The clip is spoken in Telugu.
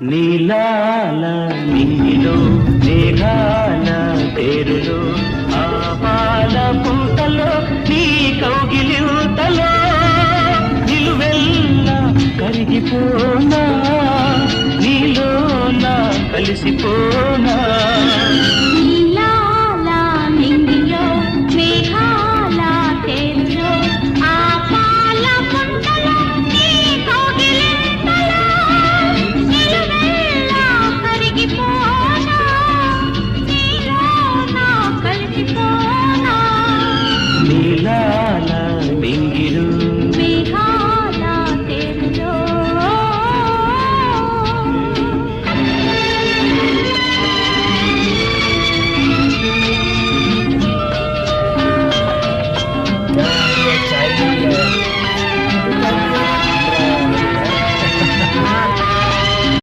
నీలాల నీలో మేఘాల పేరులో ఆ పాల పూతలో నీ కౌగిలింతలో నిలువెల్ల కరిగిపోనా నీలోన కలిసిపోనా?